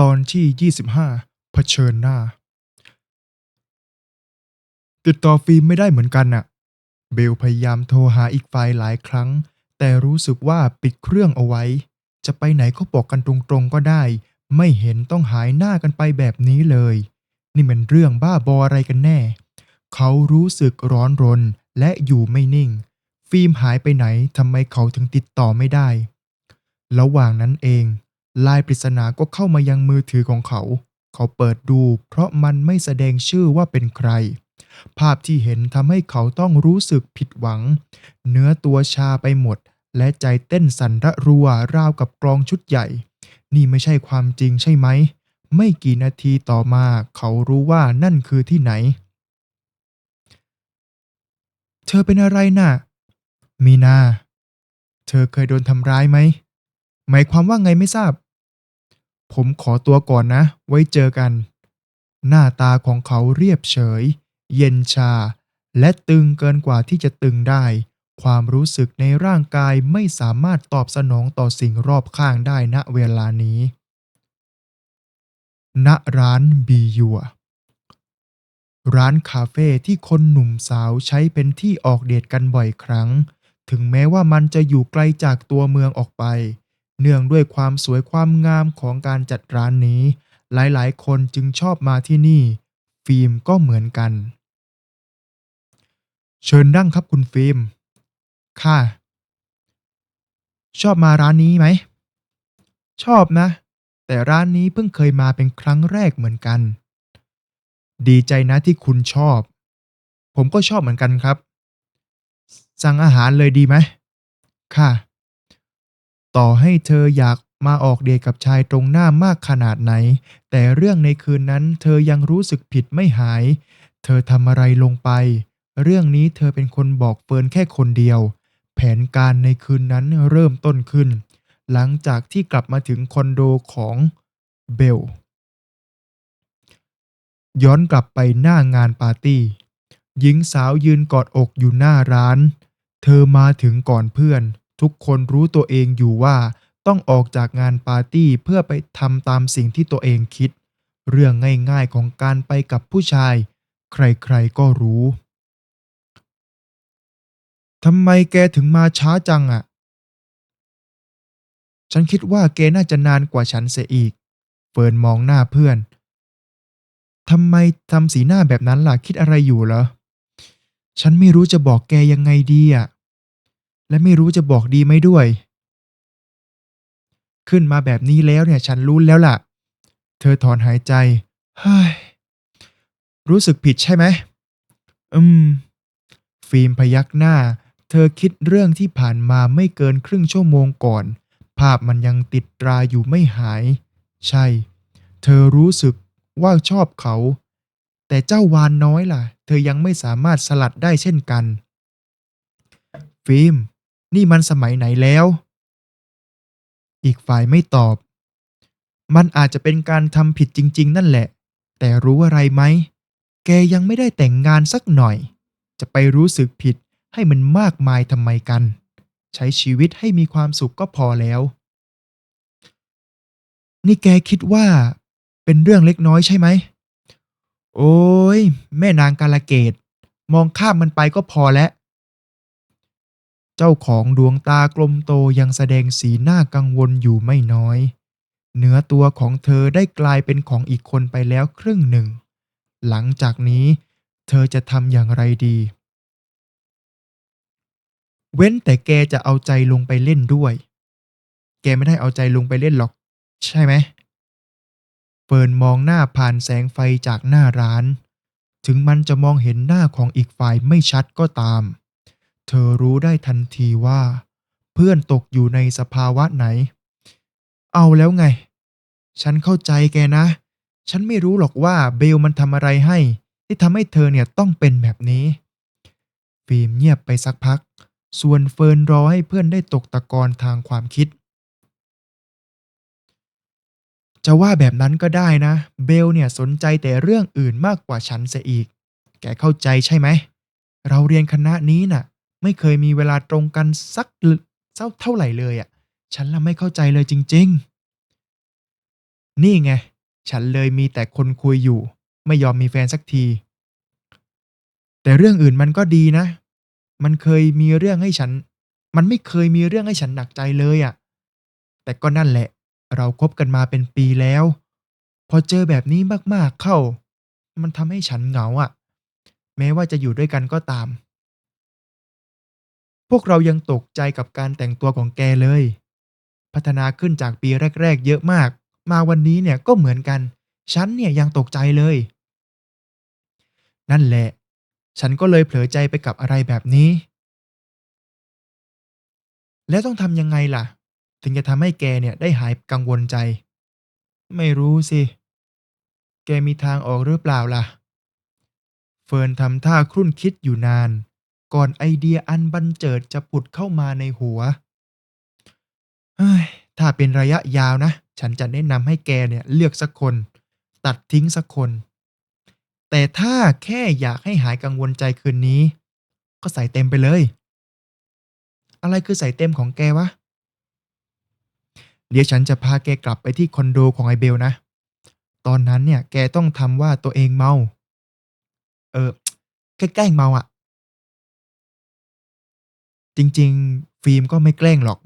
ตอนที่ 25 เผชิญหน้า ติดต่อฟิล์มไม่ได้เหมือนกันน่ะ เบลพยายามโทรหาอีกฝ่ายหลายครั้ง แต่รู้สึกว่าปิดเครื่องเอาไว้ จะไปไหนก็บอกกันตรงๆก็ได้ ไม่เห็นต้องหายหน้ากันไปแบบนี้เลย นี่มันเรื่องบ้าบออะไรกันแน่ เขารู้สึกร้อนรนและอยู่ไม่นิ่ง ฟิล์มหายไปไหนทำไมเขาถึงติดต่อไม่ได้ ระหว่างนั้นเอง ลายปริศนาก็เข้ามายังมือถือของเขา เขาเปิดดู เพราะมันไม่แสดงชื่อว่าเป็นใคร ภาพที่เห็นทำให้เขาต้องรู้สึกผิดหวัง เนื้อตัวชาไปหมด และใจเต้นสั่นระรัวราวกับกลองชุดใหญ่ นี่ไม่ใช่ความจริงใช่ไหม ไม่กี่นาทีต่อมาเขารู้ว่านั่นคือที่ไหน เธอเป็นอะไรน่ะ มีนา เธอเคยโดนทำร้ายไหมหมายความว่าไงไม่ทราบ ผมขอตัวก่อนนะ ไว้เจอกัน หน้าตาของเขาเรียบเฉย เย็นชา และตึงเกินกว่าที่จะตึงได้ ความรู้สึกในร่างกายไม่สามารถตอบสนองต่อสิ่งรอบข้างได้ณเวลานี้ ณร้านบียัวร้านคาเฟ่ที่คนหนุ่มสาวใช้เป็นที่ออกเดทกันบ่อยครั้ง ถึงแม้ว่ามันจะอยู่ไกลจากตัวเมืองออกไป เนื่องด้วยความสวยความงามของการจัดร้านนี้ หลายๆ คนจึงชอบมาที่นี่ ฟิล์มก็เหมือนกัน เชิญนั่งครับคุณฟิล์ม ค่ะ ชอบมาร้านนี้ไหม ชอบนะ แต่ร้านนี้เพิ่งเคยมาเป็นครั้งแรกเหมือนกัน ดีใจนะที่คุณชอบ ผมก็ชอบเหมือนกันครับ สั่งอาหารเลยดีไหม ค่ะ ต่อให้เธออยากมาออกเดทกับชายตรงหน้ามากขนาดไหน แต่เรื่องในคืนนั้นเธอยังรู้สึกผิดไม่หาย เธอทำอะไรลงไป เรื่องนี้เธอเป็นคนบอกเฟิร์นแค่คนเดียว แผนการในคืนนั้นเริ่มต้นขึ้น หลังจากที่กลับมาถึงคอนโดของเบล ย้อนกลับไปหน้างานปาร์ตี้ หญิงสาวยืนกอดอกอยู่หน้าร้าน เธอมาถึงก่อนเพื่อน ทุกคนรู้ตัวเองอยู่ว่า ต้องออกจากงานปาร์ตี้เพื่อไปทำตามสิ่งที่ตัวเองคิด เรื่องง่ายๆของการไปกับผู้ชาย ใครๆก็รู้ทำไมแกถึงมาช้าจังอะ่ะ ฉันคิดว่าแกน่าจะนานกว่าฉันเสียอีก เฟิร์นมองหน้าเพื่อน ทำไมทำสีหน้าแบบนั้นล่ะ คิดอะไรอยู่เหรอ ฉันไม่รู้จะบอกแกยังไงดีอะ และไม่รู้จะบอกดีไหมด้วย ขึ้นมาแบบนี้แล้วเนี่ยฉันรู้แล้วล่ะ เธอถอนหายใจเฮ้ยรู้สึกผิดใช่ไหม อืม ฟิล์มพยักหน้า เธอคิดเรื่องที่ผ่านมาไม่เกินครึ่งชั่วโมงก่อน ภาพมันยังติดตราอยู่ไม่หาย ใช่ เธอรู้สึกว่าชอบเขา แต่เจ้าวานน้อยล่ะ เธอยังไม่สามารถสลัดได้เช่นกัน ฟิล์ม นี่มันสมัยไหนแล้ว อีกฝ่ายไม่ตอบ มันอาจจะเป็นการทำผิดจริง ๆ นั่นแหละ แต่รู้อะไรไหม แกยังไม่ได้แต่งงานสักหน่อย จะไปรู้สึกผิดให้มันมากมายทำไมกัน ใช้ชีวิตให้มีความสุขก็พอแล้ว นี่แกคิดว่า เป็นเรื่องเล็กน้อยใช่ไหม โอ้ยแม่นางกาลเกต มองข้ามมันไปก็พอแล้ว เจ้าของดวงตากลมโตยังแสดงสีหน้ากังวลอยู่ไม่น้อย เนื้อตัวของเธอได้กลายเป็นของอีกคนไปแล้วครึ่งหนึ่ง หลังจากนี้เธอจะทำอย่างไรดี เว้นแต่แกจะเอาใจลงไปเล่นด้วย แกไม่ได้เอาใจลงไปเล่นหรอก ใช่ไหม เฟิร์นมองหน้าผ่านแสงไฟจากหน้าร้าน ถึงมันจะมองเห็นหน้าของอีกฝ่ายไม่ชัดก็ตาม เธอรู้ได้ทันทีว่า เพื่อนตกอยู่ในสภาวะไหน เอาแล้วไง ฉันเข้าใจแกนะ ฉันไม่รู้หรอกว่าเบลมันทำอะไรให้ ที่ทำให้เธอเนี่ยต้องเป็นแบบนี้ ฟิล์มเงียบไปสักพัก ส่วนเฟิร์นรอให้เพื่อนได้ตกตะกอนทางความคิด จะว่าแบบนั้นก็ได้นะ เบลเนี่ยสนใจแต่เรื่องอื่นมากกว่าฉันเสียอีก แกเข้าใจใช่ไหมเราเรียนคณะนี้น่ะ ไม่เคยมีเวลาตรงกันสักเท่าเท่าไหร่เลยอะ่ะ ฉันละไม่เข้าใจเลยจริง ๆ นี่ไง ฉันเลยมีแต่คนคุยอยู่ ไม่ยอมมีแฟนสักที แต่เรื่องอื่นมันก็ดีนะ มันเคยมีเรื่องให้ฉัน มันไม่เคยมีเรื่องให้ฉันหนักใจเลยอะ่ะ แต่ก็นั่นแหละ เราคบกันมาเป็นปีแล้ว พอเจอแบบนี้มากๆเข้า มันทำให้ฉันเหงาอะ่ะ แม้ว่าจะอยู่ด้วยกันก็ตาม พวกเรายังตกใจกับการแต่งตัวของแกเลย พัฒนาขึ้นจากปีแรก ๆ เยอะมาก มาวันนี้เนี่ยก็เหมือนกัน ฉันเนี่ยยังตกใจเลย นั่นแหละ ฉันก็เลยเผลอใจไปกับอะไรแบบนี้ แล้วต้องทำยังไงล่ะ ถึงจะทำให้แกเนี่ยได้หายกังวลใจ ไม่รู้สิ แกมีทางออกหรือเปล่าล่ะ เฟิร์นทำท่าครุ่นคิดอยู่นาน ก่อนไอเดียอันบันเจิดจะผุดเข้ามาในหัวเฮ้ยถ้าเป็นระยะยาวนะ ฉันจะแนะนำให้แกเนี่ยเลือกสักคน ตัดทิ้งสักคน แต่ถ้าแค่อยากให้หายกังวลใจคืนนี้ ก็ใส่เต็มไปเลย อะไรคือใส่เต็มของแกวะ เดี๋ยวฉันจะพาแกกลับไปที่คอนโดของไอเบลนะ ตอนนั้นเนี่ยแกต้องทำว่าตัวเองเมา เออแค่แกล้งเมาอะ จริง ๆ ฟิล์มก็ไม่แกล้งหรอก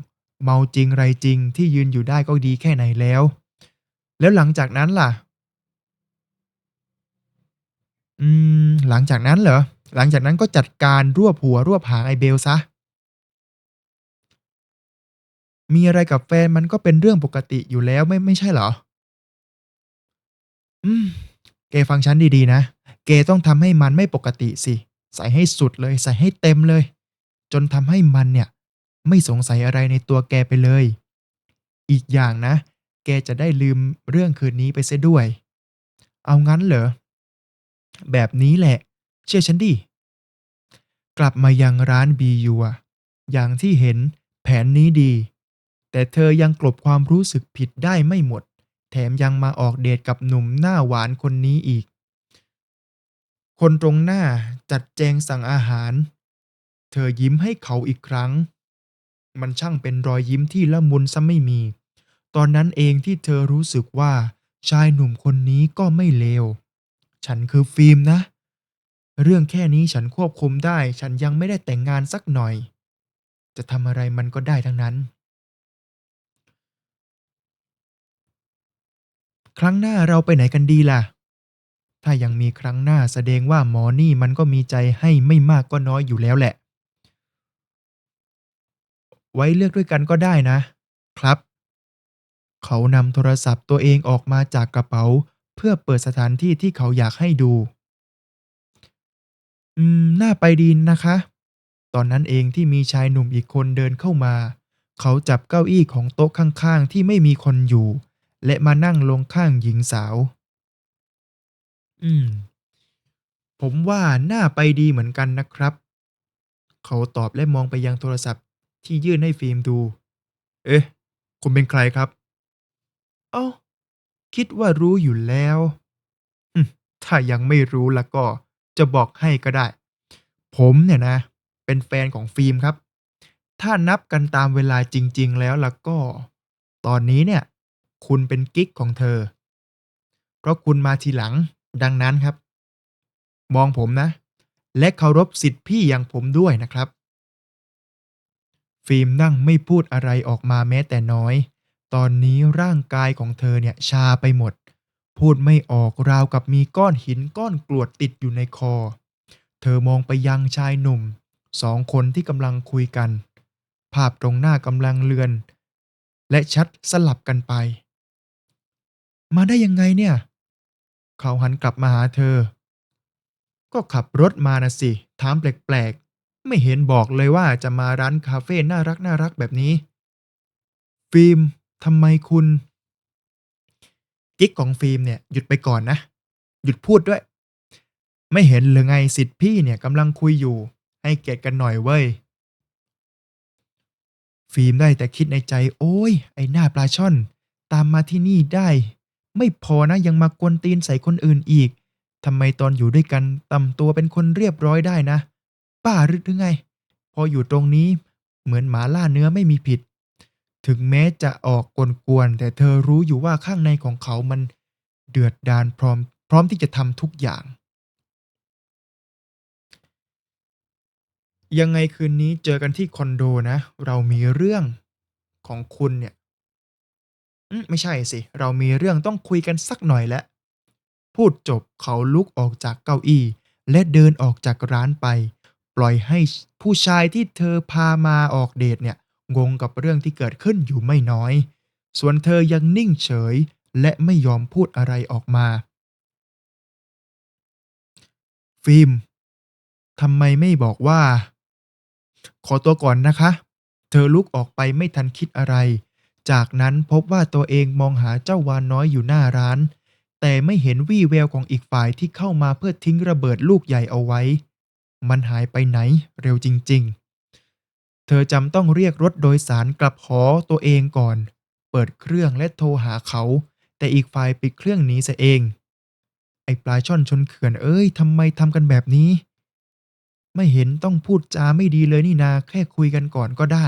เมาจริงไรจริงที่ยืนอยู่ได้ก็ดีแค่ไหนแล้ว แล้วหลังจากนั้นล่ะ อืม หลังจากนั้นเหรอ หลังจากนั้นก็จัดการรวบหัวรวบหางไอเบลซะ มีอะไรกับแฟนมันก็เป็นเรื่องปกติอยู่แล้วไม่ไม่ใช่เหรอ อืมแกฟังฉันดีๆนะแกต้องทำให้มันไม่ปกติสิ ใส่ให้สุดเลย ใส่ให้เต็มเลย จนทำให้มันเนี่ย ไม่สงสัยอะไรในตัวแกไปเลย อีกอย่างนะ แกจะได้ลืมเรื่องคืนนี้ไปเสียด้วย เอางั้นเหรอ แบบนี้แหละ เชื่อฉันดิ กลับมายังร้านบียูออย่างที่เห็นแผนนี้ดี แต่เธอยังกลบความรู้สึกผิดได้ไม่หมด แถมยังมาออกเดทกับหนุ่มหน้าหวานคนนี้อีก คนตรงหน้าจัดแจงสั่งอาหาร ธอยิ้มให้เขาอีกครั้ง มันช่างเป็นรอยยิ้มที่ละมุนซะไม่มี ตอนนั้นเองที่เธอรู้สึกว่าชายหนุ่มคนนี้ก็ไม่เลว ฉันคือฟิล์มนะ เรื่องแค่นี้ฉันควบคุมได้ ฉันยังไม่ได้แต่งงานสักหน่อย จะทำอะไรมันก็ได้ทั้งนั้น ครั้งหน้าเราไปไหนกันดีล่ะ ถ้ายังมีครั้งหน้าแสดงว่าหมอนี่มันก็มีใจให้ไม่มากก็น้อยอยู่แล้วแหละ ไว้เลือกด้วยกันก็ได้นะ ครับ เขานำโทรศัพท์ตัวเองออกมาจากกระเป๋า เพื่อเปิดสถานที่ที่เขาอยากให้ดู อืม น่าไปดีนะคะ ตอนนั้นเองที่มีชายหนุ่มอีกคนเดินเข้ามา เขาจับเก้าอี้ของโต๊ะข้างๆ ที่ไม่มีคนอยู่ และมานั่งลงข้างหญิงสาว อืม ผมว่าน่าไปดีเหมือนกันนะครับ เขาตอบและมองไปยังโทรศัพท์ ที่ยื่นให้ฟิล์มดู เอ๊ะ คุณเป็นใครครับ เอ้า คิดว่ารู้อยู่แล้วถ้ายังไม่รู้แล้วก็จะบอกให้ก็ได้ ผมเนี่ยนะ เป็นแฟนของฟิล์มครับ ถ้านับกันตามเวลาจริง ๆ แล้วล่ะก็ ตอนนี้เนี่ย คุณเป็นกิ๊กของเธอ เพราะคุณมาทีหลังดังนั้นครับ มองผมนะ และเคารพสิทธิ์พี่อย่างผมด้วยนะครับ ฟิล์มนั่งไม่พูดอะไรออกมาแม้แต่น้อย ตอนนี้ร่างกายของเธอเนี่ยชาไปหมด พูดไม่ออกราวกับมีก้อนหินก้อนกรวดติดอยู่ในคอ เธอมองไปยังชายหนุ่ม สองคนที่กำลังคุยกัน ภาพตรงหน้ากำลังเลือน และชัดสลับกันไป มาได้ยังไงเนี่ย เขาหันกลับมาหาเธอ ก็ขับรถมานะสิ ถามแปลก ไม่เห็นบอกเลยว่าจะมาร้านคาเฟ่น่ารักน่ารักแบบนี้ ฟิล์มทำไมคุณกิ๊กของฟิล์มเนี่ยหยุดไปก่อนนะ หยุดพูดด้วย ไม่เห็นหรือไงสิทธิ์พี่เนี่ยกำลังคุยอยู่ ให้เกียรติกันหน่อยเว้ย ฟิล์มได้แต่คิดในใจ โอ้ย ไอ้หน้าปลาช่อน ตามมาที่นี่ได้ ไม่พอนะยังมากวนตีนใส่คนอื่นอีกทำไมตอนอยู่ด้วยกันต่ำตัวเป็นคนเรียบร้อยได้นะ ป้าหรือไง พออยู่ตรงนี้เหมือนหมาล่าเนื้อไม่มีผิด ถึงแม้จะออกกวนๆแต่เธอรู้อยู่ว่าข้างในของเขามันเดือดดาลพร้อม พร้อมที่จะทำทุกอย่าง ยังไงคืนนี้เจอกันที่คอนโดนะ เรามีเรื่องของคุณเนี่ยอืมไม่ใช่สิ เรามีเรื่องต้องคุยกันสักหน่อยแล้วพูดจบเขาลุกออกจากเก้าอี้ และเดินออกจากร้านไป ปล่อยให้ผู้ชายที่เธอพามาออกเดทเนี่ยงงกับเรื่องที่เกิดขึ้นอยู่ไม่น้อย ส่วนเธอยังนิ่งเฉยและไม่ยอมพูดอะไรออกมา ฟิล์มทำไมไม่บอกว่า ขอตัวก่อนนะคะ เธอลุกออกไปไม่ทันคิดอะไร จากนั้นพบว่าตัวเองมองหาเจ้าวานน้อยอยู่หน้าร้าน แต่ไม่เห็นวี่แววของอีกฝ่ายที่เข้ามาเพื่อทิ้งระเบิดลูกใหญ่เอาไว้ มันหายไปไหนเร็วจริง ๆ เธอจำต้องเรียกรถโดยสารกลับหอตัวเองก่อน เปิดเครื่องและโทรหาเขา แต่อีกฝ่ายปิดเครื่องหนีซะเอง ไอ้ปลาช่อนชนเขื่อนเอ้ยทำไมทำกันแบบนี้ ไม่เห็นต้องพูดจาไม่ดีเลยนี่นาแค่คุยกันก่อนก็ได้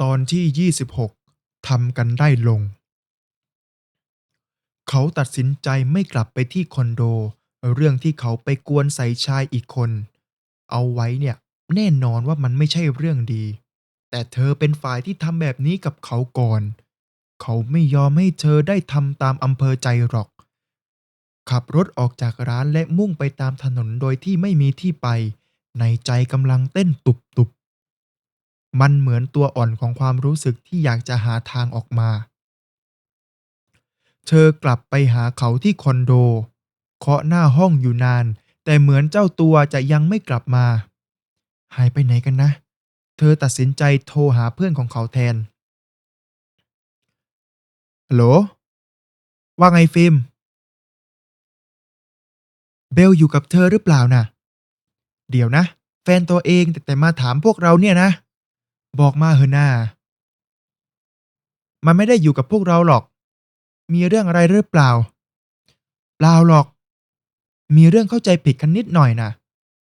ตอนที่ 26ทำกันได้ลง เขาตัดสินใจไม่กลับไปที่คอนโด เรื่องที่เขาไปกวนใส่ชายอีกคน เอาไว้เนี่ยแน่นอนว่ามันไม่ใช่เรื่องดี แต่เธอเป็นฝ่ายที่ทำแบบนี้กับเขาก่อน เขาไม่ยอมให้เธอได้ทำตามอำเภอใจหรอก ขับรถออกจากร้านและมุ่งไปตามถนนโดยที่ไม่มีที่ไป ในใจกำลังเต้นตุบๆมันเหมือนตัวอ่อนของความรู้สึกที่อยากจะหาทางออกมา เธอกลับไปหาเขาที่คอนโด เคาะหน้าห้องอยู่นาน แต่เหมือนเจ้าตัวจะยังไม่กลับมา หายไปไหนกันนะ เธอตัดสินใจโทรหาเพื่อนของเขาแทน ฮัลโหล ว่าไงฟิล์ม เบลอยู่กับเธอหรือเปล่าน่ะ เดี๋ยวนะ แฟนตัวเองแต่แต่มาถามพวกเราเนี่ยนะ บอกมาเถอะนามันไม่ได้อยู่กับพวกเราหรอก มีเรื่องอะไรหรือเปล่า เปล่าหรอก มีเรื่องเข้าใจผิดกันนิดหน่อยนะ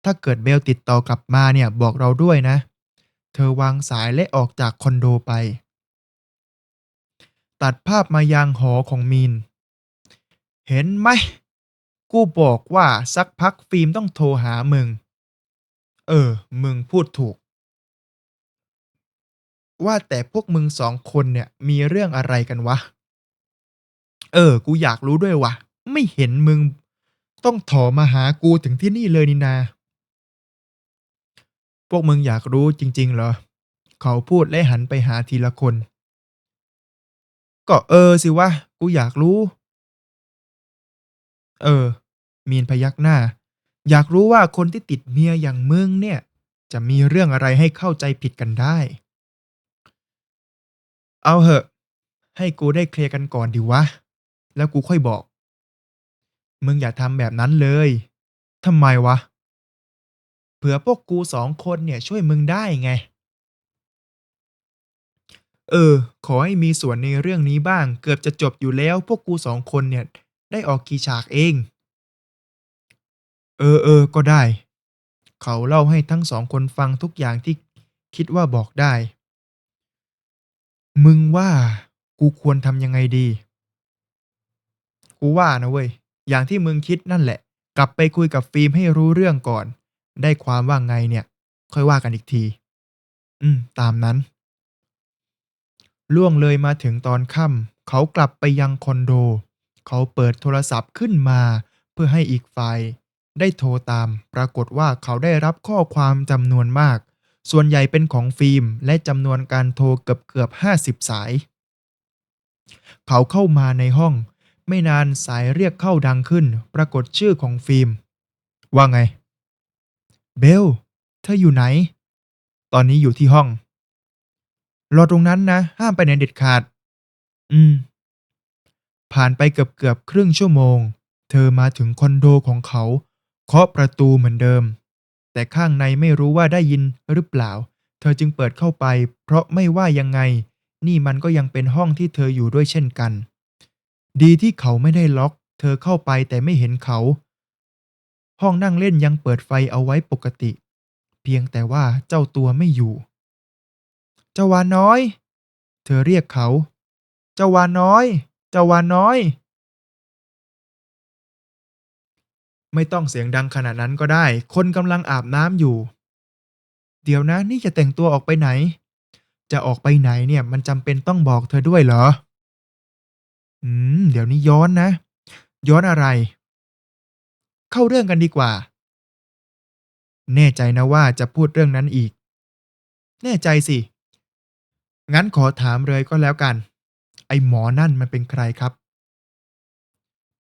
ถ้าเกิดเบลติดต่อกลับมาเนี่ยบอกเราด้วยนะ เธอวางสายและออกจากคอนโดไป ตัดภาพมายังหอของมีน เห็นไหม กูบอกว่าสักพักฟิล์มต้องโทรหามึง เออ มึงพูดถูก ว่าแต่พวกมึงสองคนเนี่ยมีเรื่องอะไรกันวะ เออ กูอยากรู้ด้วยวะไม่เห็นมึง ต้องถอมาหากูถึงที่นี่เลยนี่นา พวกมึงอยากรู้จริง ๆ เหรอ เขาพูดและหันไปหาทีละคน ก็เออสิวะ กูอยากรู้ เออ มีนพยักหน้า อยากรู้ว่าคนที่ติดเมียอย่างมึงเนี่ย จะมีเรื่องอะไรให้เข้าใจผิดกันได้ เอาเหอะ ให้กูได้เคลียร์กันก่อนดิวะ แล้วกูค่อยบอก มึงอย่าทำแบบนั้นเลยทำไมวะ เผื่อพวกกูสองคนเนี่ยช่วยมึงได้ไง เออ ขอให้มีส่วนในเรื่องนี้บ้าง เกือบจะจบอยู่แล้ว พวกกูสองคนเนี่ย ได้ออกกี่ฉากเอง เออเออก็ได้ เขาเล่าให้ทั้งสองคนฟังทุกอย่างที่คิดว่าบอกได้ มึงว่ากูควรทำยังไงดี กูว่านะเว้ย อย่างที่มึงคิดนั่นแหละ กลับไปคุยกับฟิล์มให้รู้เรื่องก่อน ได้ความว่าไงเนี่ย ค่อยว่ากันอีกที อืม ตามนั้น ล่วงเลยมาถึงตอนค่ำเขากลับไปยังคอนโด เขาเปิดโทรศัพท์ขึ้นมา เพื่อให้อีกฝ่ายได้โทรตาม ปรากฏว่าเขาได้รับข้อความจำนวนมาก ส่วนใหญ่เป็นของฟิล์ม และจำนวนการโทรเกือบเกือบห้าสิบสาย เขาเข้ามาในห้อง ไม่นานสายเรียกเข้าดังขึ้น ปรากฏชื่อของฟิล์ม ว่าไง เบล เธออยู่ไหน ตอนนี้อยู่ที่ห้อง รอตรงนั้นนะ ห้ามไปไหนเด็ดขาด อืม ผ่านไปเกือบเกือบครึ่งชั่วโมง เธอมาถึงคอนโดของเขา เคาะประตูเหมือนเดิม แต่ข้างในไม่รู้ว่าได้ยินหรือเปล่า เธอจึงเปิดเข้าไป เพราะไม่ว่ายังไง นี่มันก็ยังเป็นห้องที่เธออยู่ด้วยเช่นกัน ดีที่เขาไม่ได้ล็อก เธอเข้าไปแต่ไม่เห็นเขา ห้องนั่งเล่นยังเปิดไฟเอาไว้ปกติ เพียงแต่ว่าเจ้าตัวไม่อยู่ เจ้าวาน้อย เธอเรียกเขา เจ้าวาน้อย เจ้าวาน้อย ไม่ต้องเสียงดังขนาดนั้นก็ได้ คนกำลังอาบน้ำอยู่ เดี๋ยวนะนี่จะแต่งตัวออกไปไหน จะออกไปไหนเนี่ยมันจำเป็นต้องบอกเธอด้วยเหรอ อืม เดี๋ยวนี้ย้อนนะ ย้อนอะไร เข้าเรื่องกันดีกว่า แน่ใจนะว่าจะพูดเรื่องนั้นอีก แน่ใจสิ งั้นขอถามเลยก็แล้วกัน ไอ้หมอนั่นมันเป็นใครครับ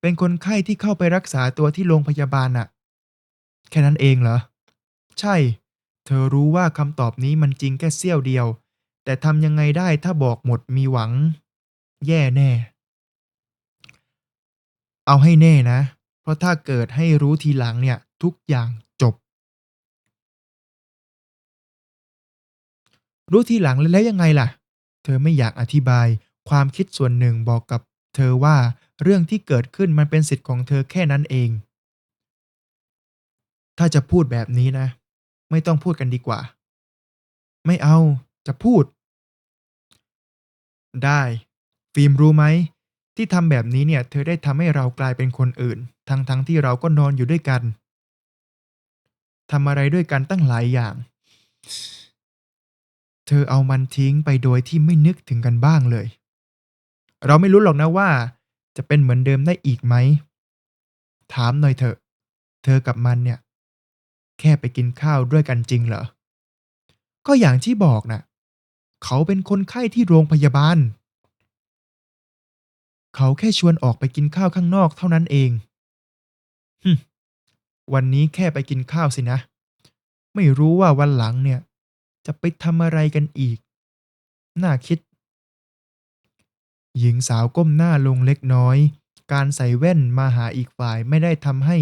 เป็นคนไข้ที่เข้าไปรักษาตัวที่โรงพยาบาลน่ะ แค่นั้นเองเหรอ ใช่ เธอรู้ว่าคำตอบนี้มันจริงแค่เสี้ยวเดียว แต่ทำยังไงได้ถ้าบอกหมดมีหวัง แย่แน่ เอาให้แน่นะ เพราะถ้าเกิดให้รู้ทีหลังเนี่ย ทุกอย่างจบ รู้ทีหลังแล้วยังไงล่ะ เธอไม่อยากอธิบาย ความคิดส่วนหนึ่งบอกกับเธอว่าเรื่องที่เกิดขึ้นมันเป็นสิทธิ์ของเธอแค่นั้นเอง ถ้าจะพูดแบบนี้นะ ไม่ต้องพูดกันดีกว่า ไม่เอาจะพูด ได้ ฟิล์มรู้ไหม ที่ทำแบบนี้เนี่ย เธอได้ทำให้เรากลายเป็นคนอื่น ทั้งทั้งที่เราก็นอนอยู่ด้วยกันทำอะไรด้วยกันตั้งหลายอย่าง เธอเอามันทิ้งไปโดยที่ไม่นึกถึงกันบ้างเลย เราไม่รู้หรอกนะว่า จะเป็นเหมือนเดิมได้อีกไหม ถามหน่อยเถอะ เธอกับมันเนี่ย แค่ไปกินข้าวด้วยกันจริงเหรอ ก็อย่างที่บอกน่ะ เขาเป็นคนไข้ที่โรงพยาบาล เขาแค่ชวนออกไปกินข้าวข้างนอกเท่านั้นเองฮึวันนี้แค่ไปกินข้าวสินะ ไม่รู้ว่าวันหลังเนี่ย จะไปทำอะไรกันอีก น่าคิด หญิงสาวก้มหน้าลงเล็กน้อย การใส่แว่นมาหาอีกฝ่ายไม่ได้ทำให้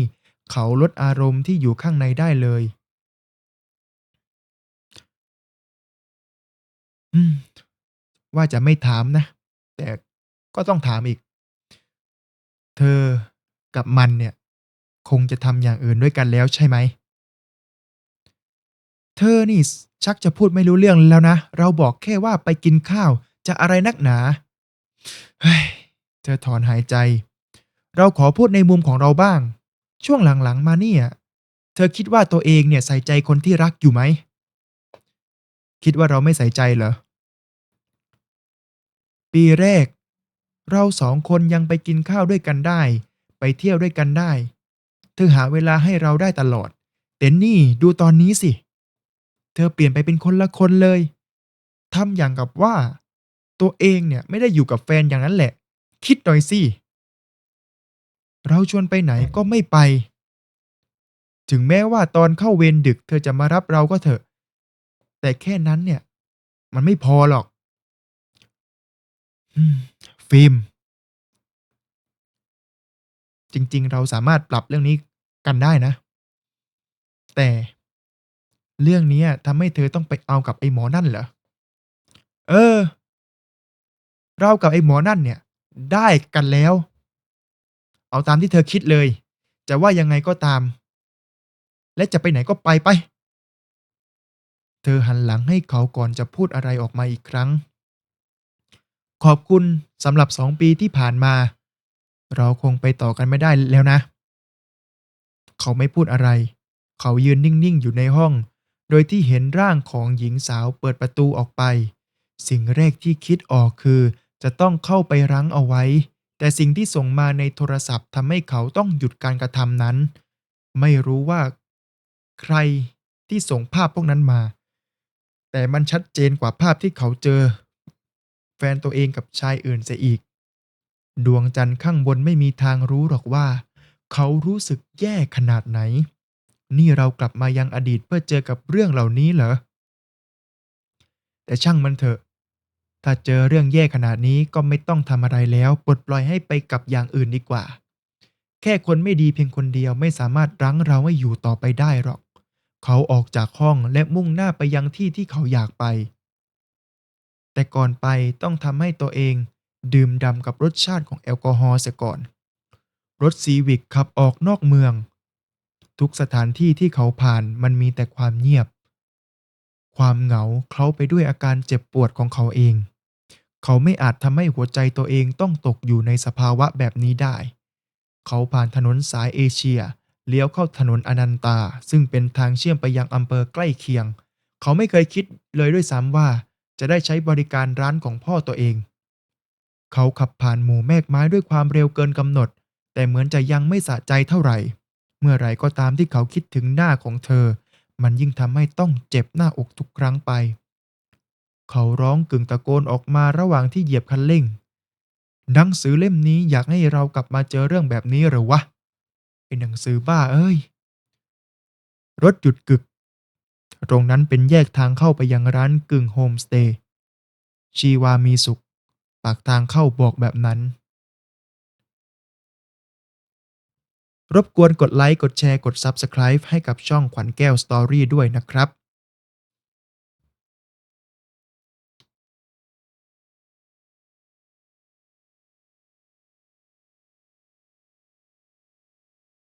เขาลดอารมณ์ที่อยู่ข้างในได้เลย ว่าจะไม่ถามนะ แต่ก็ต้องถามอีก เธอกับมันเนี่ย คงจะทำอย่างอื่นด้วยกันแล้วใช่ไหม เธอนี่ชักจะพูดไม่รู้เรื่องแล้วนะ เราบอกแค่ว่าไปกินข้าวจะอะไรนักหนา เฮ้ย เธอถอนหายใจ เราขอพูดในมุมของเราบ้าง ช่วงหลังๆมาเนี่ย เธอคิดว่าตัวเองเนี่ยใส่ใจคนที่รักอยู่ไหม คิดว่าเราไม่ใส่ใจเหรอ ปีแรก เราสองคนยังไปกินข้าวด้วยกันได้ ไปเที่ยวด้วยกันได้ เธอหาเวลาให้เราได้ตลอด แต่นี่ดูตอนนี้สิ เธอเปลี่ยนไปเป็นคนละคนเลยทำอย่างกับว่า ตัวเองเนี่ยไม่ได้อยู่กับแฟนอย่างนั้นแหละ คิดหน่อยสิ เราชวนไปไหนก็ไม่ไป ถึงแม้ว่าตอนเข้าเวรดึก เธอจะมารับเราก็เถอะ แต่แค่นั้นเนี่ย มันไม่พอหรอก อืม ฟิล์ม จริงๆ เราสามารถปรับเรื่องนี้กันได้นะ แต่เรื่องนี้ทำให้เธอต้องไปเอากับไอ้หมอนั่นเหรอ เออ เรากับไอ้หมอนั่นเนี่ย ได้กันแล้ว เอาตามที่เธอคิดเลย จะว่ายังไงก็ตาม และจะไปไหนก็ไปไป เธอหันหลังให้เขาก่อนจะพูดอะไรออกมาอีกครั้ง ขอบคุณสำหรับสองปีที่ผ่านมา เราคงไปต่อกันไม่ได้แล้วนะ เขาไม่พูดอะไร เขายืนนิ่งๆ อยู่ในห้อง โดยที่เห็นร่างของหญิงสาวเปิดประตูออกไป สิ่งแรกที่คิดออกคือ จะต้องเข้าไปรั้งเอาไว้ แต่สิ่งที่ส่งมาในโทรศัพท์ทำให้เขาต้องหยุดการกระทำนั้น ไม่รู้ว่า ใครที่ส่งภาพพวกนั้นมา แต่มันชัดเจนกว่าภาพที่เขาเจอ แฟนตัวเองกับชายอื่นเสียอีก ดวงจันทร์ข้างบนไม่มีทางรู้หรอกว่า เขารู้สึกแย่ขนาดไหน นี่เรากลับมายังอดีตเพื่อเจอกับเรื่องเหล่านี้เหรอ แต่ช่างมันเถอะ ถ้าเจอเรื่องแย่ขนาดนี้ก็ไม่ต้องทำอะไรแล้ว ปลดปล่อยให้ไปกับอย่างอื่นดีกว่า แค่คนไม่ดีเพียงคนเดียวไม่สามารถรั้งเราให้อยู่ต่อไปได้หรอก เขาออกจากห้องและมุ่งหน้าไปยังที่ที่เขาอยากไป แต่ก่อนไปต้องทำให้ตัวเอง ดื่มด่ำกับรสชาติของแอลกอฮอล์เสียก่อน รถซีวิกขับออกนอกเมือง ทุกสถานที่ที่เขาผ่านมันมีแต่ความเงียบ ความเหงาเคล้าไปด้วยอาการเจ็บปวดของเขาเอง เขาไม่อาจทำให้หัวใจตัวเองต้องตกอยู่ในสภาวะแบบนี้ได้ เขาผ่านถนนสายเอเชียเลี้ยวเข้าถนนอนันตา ซึ่งเป็นทางเชื่อมไปยังอำเภอใกล้เคียง เขาไม่เคยคิดเลยด้วยซ้ำว่า จะได้ใช้บริการร้านของพ่อตัวเอง เขาขับผ่านหมู่แมกไม้ด้วยความเร็วเกินกำหนด แต่เหมือนจะยังไม่สะใจเท่าไหร่ เมื่อไรก็ตามที่เขาคิดถึงหน้าของเธอ มันยิ่งทำให้ต้องเจ็บหน้าอกทุกครั้งไป เขาร้องกึ่งตะโกนออกมาระหว่างที่เหยียบคันเร่ง หนังสือเล่มนี้อยากให้เรากลับมาเจอเรื่องแบบนี้หรือวะไอหนังสือบ้าเอ้ยรถหยุดกึก ตรงนั้นเป็นแยกทางเข้าไปยังร้านกึ่งโฮมสเตย์ชีวามีสุข ปากทางเข้าบอกแบบนั้น รบกวนกดไลค์ กดแชร์ กด Subscribe ให้กับช่องขวัญแก้วสตอรี่ด้วยนะครับ